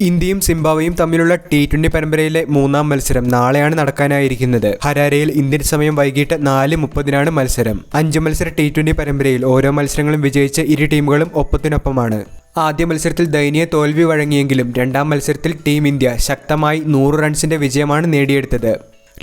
ഇന്ത്യയും സിംബാബ്വേയും തമ്മിലുള്ള T twenty പരമ്പരയിലെ മൂന്നാം മത്സരം നാളെയാണ് നടക്കാനായിരിക്കുന്നത്. ഹരാരയിൽ ഇന്ത്യൻ സമയം വൈകിട്ട് നാല് മുപ്പതിനാണ് മത്സരം. അഞ്ച് മത്സര ടി ട്വന്റി പരമ്പരയിൽ ഓരോ മത്സരങ്ങളും വിജയിച്ച ഇരു ടീമുകളും ഒപ്പത്തിനൊപ്പമാണ്. ആദ്യ മത്സരത്തിൽ ദയനീയ തോൽവി വഴങ്ങിയെങ്കിലും രണ്ടാം മത്സരത്തിൽ ടീം ഇന്ത്യ ശക്തമായി നൂറ് റൺസിന്റെ വിജയമാണ് നേടിയെടുത്തത്.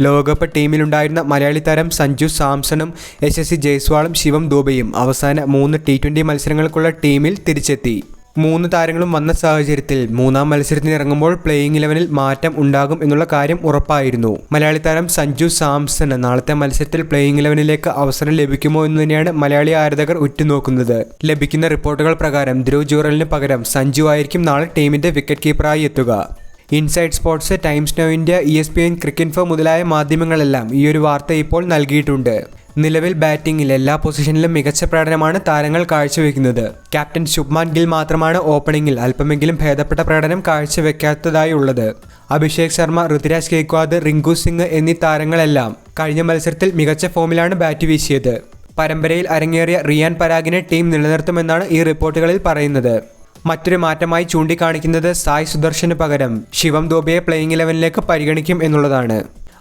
ലോകകപ്പ് ടീമിലുണ്ടായിരുന്ന മലയാളി താരം സഞ്ജു സാംസണും എസ് എസ് സി ജയ്സ്വാളും ശിവം ദൂബയും അവസാന മൂന്ന് ടി ട്വന്റി മത്സരങ്ങൾക്കുള്ള ടീമിൽ തിരിച്ചെത്തി. മൂന്ന് താരങ്ങളും വന്ന സാഹചര്യത്തിൽ മൂന്നാം മത്സരത്തിന് ഇറങ്ങുമ്പോൾ പ്ലേയിങ് ഇലവനിൽ മാറ്റം ഉണ്ടാകും എന്നുള്ള കാര്യം ഉറപ്പായിരുന്നു. മലയാളി താരം സഞ്ജു സാംസണ് നാളത്തെ മത്സരത്തിൽ പ്ലേയിങ് ഇലവനിലേക്ക് അവസരം ലഭിക്കുമോ എന്ന് തന്നെയാണ് മലയാളി ആരാധകർ ഉറ്റുനോക്കുന്നത്. ലഭിക്കുന്ന റിപ്പോർട്ടുകൾ പ്രകാരം ധ്രുവ് ജൂറലിന് പകരം സഞ്ജു ആയിരിക്കും നാളെ ടീമിന്റെ വിക്കറ്റ് കീപ്പറായി എത്തുക. Inside sports Times now India E S P N cricket മുതലായ മാധ്യമങ്ങളെല്ലാം ഈ ഒരു വാർത്ത ഇപ്പോൾ നൽകിയിട്ടുണ്ട്. നിലവിൽ ബാറ്റിംഗിൽ എല്ലാ പൊസിഷനിലും മികച്ച പ്രകടനമാണ് താരങ്ങൾ കാഴ്ചവെക്കുന്നത്. ക്യാപ്റ്റൻ ശുഭ്മാൻ ഗിൽ മാത്രമാണ് ഓപ്പണിംഗിൽ അല്പമെങ്കിലും ഭേദപ്പെട്ട പ്രകടനം കാഴ്ചവെക്കാത്തതായി ഉള്ളത് അഭിഷേക് ശർമ്മ ഋതുരാജ് കേക്വാദ് റിങ്കു സിംഗ് എന്നീ താരങ്ങളെല്ലാം കഴിഞ്ഞ മത്സരത്തിൽ മികച്ച ഫോമിലാണ് ബാറ്റ് വീശിയത്. പരമ്പരയിൽ അരങ്ങേറിയ റിയാൻ പരാഗിനെ ടീം നിലനിർത്തുമെന്നാണ് ഈ റിപ്പോർട്ടുകളിൽ പറയുന്നത്. മറ്റൊരു മാറ്റമായി ചൂണ്ടിക്കാണിക്കുന്നത് സായ് സുദർശന് പകരം ശിവം ദോബിയെ പ്ലേയിങ് ഇലവനിലേക്ക് പരിഗണിക്കും എന്നുള്ളതാണ്.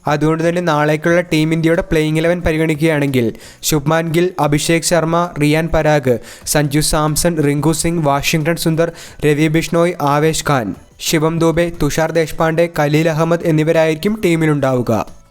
അതുകൊണ്ട് തന്നെ നാളേക്കുള്ള ടീം ഇന്ത്യയുടെ പ്ലേയിങ് ഇലവൻ പരിഗണിക്കുകയാണെങ്കിൽ ശുഭ്മാൻ ഗിൽ അഭിഷേക് ശർമ്മ റിയാൻ പരാഗ് സഞ്ജു സാംസൺ റിങ്കു സിംഗ് വാഷിംഗ്ടൺ സുന്ദർ രവി ബിഷ്ണോയ് ആവേശ് ഖാൻ ശിവം ദൂബെ തുഷാർ ദേശ്പാണ്ഡെ ഖലീൽ അഹമ്മദ് എന്നിവരായിരിക്കും ടീമിലുണ്ടാവുക.